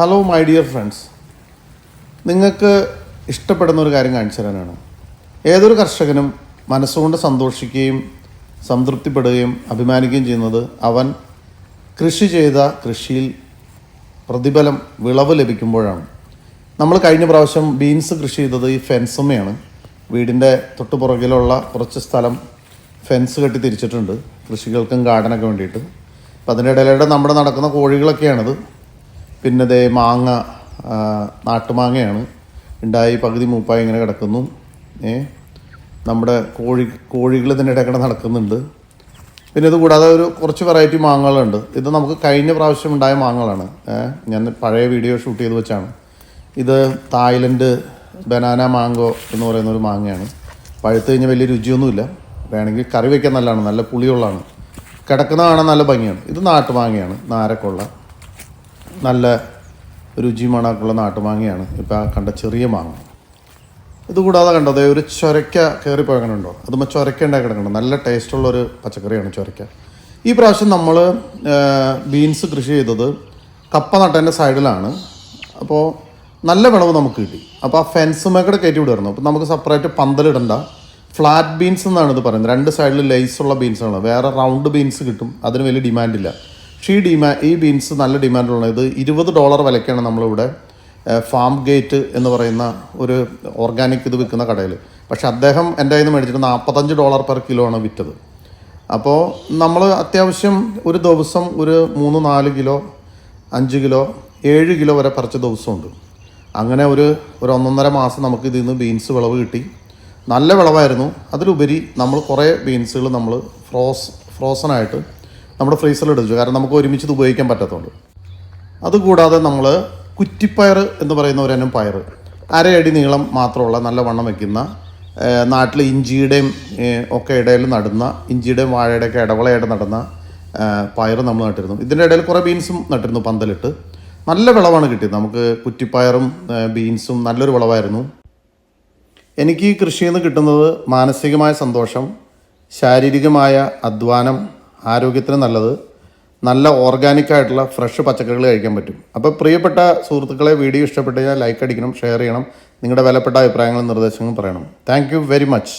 Hello my dear friends നിങ്ങൾക്ക് ഇഷ്ടപ്പെടുന്ന ഒരു കാര്യം കാണിച്ചു തരാനാണ്. ഏതൊരു കർഷകനും മനസ്സുകൊണ്ട് സന്തോഷിക്കുകയും സംതൃപ്തിപ്പെടുകയും അഭിമാനിക്കുകയും ചെയ്യുന്നത് അവൻ കൃഷി ചെയ്ത കൃഷിയിൽ പ്രതിഫലം വിളവ് ലഭിക്കുമ്പോഴാണ്. നമ്മൾ കഴിഞ്ഞ പ്രാവശ്യം ബീൻസ് കൃഷി ചെയ്തത് ഈ ഫെൻസുമ്മയാണ് വീടിന്റെ തൊട്ടുപുറകിലുള്ള കുറച്ച് സ്ഥലം ഫെൻസ് കെട്ടി തിരിച്ചിട്ടുണ്ട്. കൃഷികൾക്കും ഗാർഡനൊക്കെ വേണ്ടിയിട്ട്. അപ്പം അതിന്റെ ഇടയിലൂടെ നമ്മുടെ നടക്കുന്ന കോഴികളൊക്കെയാണിത്. പിന്നെ മാങ്ങ നാട്ടുമാങ്ങയാണ്. ഉണ്ടായി പകുതി മൂപ്പായി ഇങ്ങനെ കിടക്കുന്നു. ഏ? നമ്മുടെ കോഴി കോഴികൾ ഇതിന്റെ ഇടയ്ക്കിടെ നടക്കുന്നുണ്ട്. പിന്നെ ഇത് കൂടാതെ ഒരു കുറച്ച് വെറൈറ്റി മാങ്ങകളുണ്ട്. ഇത് നമുക്ക് കഴിഞ്ഞ പ്രാവശ്യം ഉണ്ടായ മാങ്ങകളാണ്. ഞാൻ പഴയ വീഡിയോ ഷൂട്ട് ചെയ്ത് വെച്ചാണ്. ഇത് തായ്ലൻഡ് ബനാന മാങ്കോ എന്ന് പറയുന്ന ഒരു മാങ്ങയാണ്. പഴുത്ത് കഴിഞ്ഞാൽ വലിയ രുചിയൊന്നുമില്ല. വേണമെങ്കിൽ കറി വയ്ക്കാൻ നല്ലതാണ്. നല്ല പുളിയുള്ളതാണ്. കിടക്കുന്നതാണ് നല്ല ഭംഗിയാണ്. ഇത് നാട്ടുമാങ്ങയാണ്. നാരക്കുള്ള. നല്ല രുചി മണക്കുള്ള നാട്ടുമാങ്ങയാണ് ഇപ്പം ആ കണ്ട ചെറിയ മാങ്ങ. ഇതുകൂടാതെ കണ്ടത് ഒരു ചൊരക്ക കയറി പോയങ്ങനുണ്ടോ അതുമ്പോൾ ചൊരക്ക ഉണ്ടായി കിടക്കണം നല്ല ടേസ്റ്റുള്ള ഒരു പച്ചക്കറിയാണ് ചൊരക്ക ഈ പ്രാവശ്യം നമ്മൾ ബീൻസ് കൃഷി ചെയ്തത് കപ്പ നട്ടതിന്റെ സൈഡിലാണ്. അപ്പോൾ നല്ല വിളവ് നമുക്ക് കിട്ടി. അപ്പോൾ ആ ഫെൻസ് മേക്കടെ കയറ്റി വിടുമായിരുന്നു അപ്പോൾ നമുക്ക് സെപ്പറേറ്റ് പന്തലിടണ്ട ഫ്ലാറ്റ് ബീൻസ് എന്നാണ് ഇത് പറയുന്നത്. രണ്ട് സൈഡിൽ ലേസ് ഉള്ള ബീൻസാണ് വേറെ റൗണ്ട് ബീൻസ് കിട്ടും. അതിന് വലിയ ഡിമാൻഡില്ല ഈ ഡിമാ ഈ ബീൻസ് നല്ല ഡിമാൻഡുള്ളത് ഇരുപത് ഡോളർ വിലയ്ക്കാണ് നമ്മളിവിടെ ഫാം ഗേറ്റ് എന്ന് പറയുന്ന ഒരു ഓർഗാനിക് ഇത് വിൽക്കുന്ന കടയിൽ പക്ഷെ അദ്ദേഹം എന്റെ കയ്യിൽ നിന്ന് മേടിച്ചിട്ട് നാൽപ്പത്തഞ്ച് ഡോളർ പെർ കിലോ ആണ് വിറ്റത്. അപ്പോൾ നമ്മൾ അത്യാവശ്യം ഒരു ദിവസം ഒരു മൂന്ന് നാല് കിലോ അഞ്ച് കിലോ ഏഴ് കിലോ വരെ പറിച്ച ദിവസമുണ്ട്. അങ്ങനെ ഒരു ഒരു ഒന്നൊന്നര മാസം നമുക്ക് ഇതിൽ നിന്ന് ബീൻസ് വിളവ് കിട്ടി. നല്ല വിളവായിരുന്നു. അതിലുപരി നമ്മൾ കുറേ ബീൻസുകൾ നമ്മൾ ഫ്രോസ് ഫ്രോസണായിട്ട് നമ്മുടെ ഫ്രീസറിൽ എടുത്തു കാരണം നമുക്ക് ഒരുമിച്ച് ഇത് ഉപയോഗിക്കാൻ പറ്റാത്തതുകൊണ്ട്. അതുകൂടാതെ നമ്മൾ കുറ്റിപ്പയർ എന്ന് പറയുന്ന ഒരു ഇനം പയർ അരയടി നീളം മാത്രമുള്ള നല്ല വണ്ണം വയ്ക്കുന്ന നാട്ടിൽ ഇഞ്ചിയുടെയും ഒക്കെ ഇടയിൽ നടുന്ന ഇഞ്ചിയുടെയും വാഴയുടെയൊക്കെ ഇടവളയായിട്ട് നടുന്ന പയർ നമ്മൾ നട്ടിരുന്നു. ഇതിന്റെ ഇടയിൽ കുറേ ബീൻസും നട്ടിരുന്നു പന്തലിട്ട്. നല്ല വിളവാണ് കിട്ടിയത്. നമുക്ക് കുറ്റിപ്പയറും ബീൻസും നല്ലൊരു വിളവായിരുന്നു. എനിക്ക് കൃഷിയിൽ നിന്ന് കിട്ടുന്നത് മാനസികമായ സന്തോഷം ശാരീരികമായ അധ്വാനം ആരോഗ്യത്തിന് നല്ലത്. നല്ല ഓർഗാനിക് ആയിട്ടുള്ള ഫ്രഷ് പച്ചക്കറികൾ കഴിക്കാൻ പറ്റും. അപ്പോൾ പ്രിയപ്പെട്ട സുഹൃത്തുക്കളെ വീഡിയോ ഇഷ്ടപ്പെട്ട് കഴിഞ്ഞാൽ ലൈക്ക് അടിക്കണം ഷെയർ ചെയ്യണം. നിങ്ങളുടെ വിലപ്പെട്ട അഭിപ്രായങ്ങളും നിർദ്ദേശങ്ങളും പറയണം. Thank very much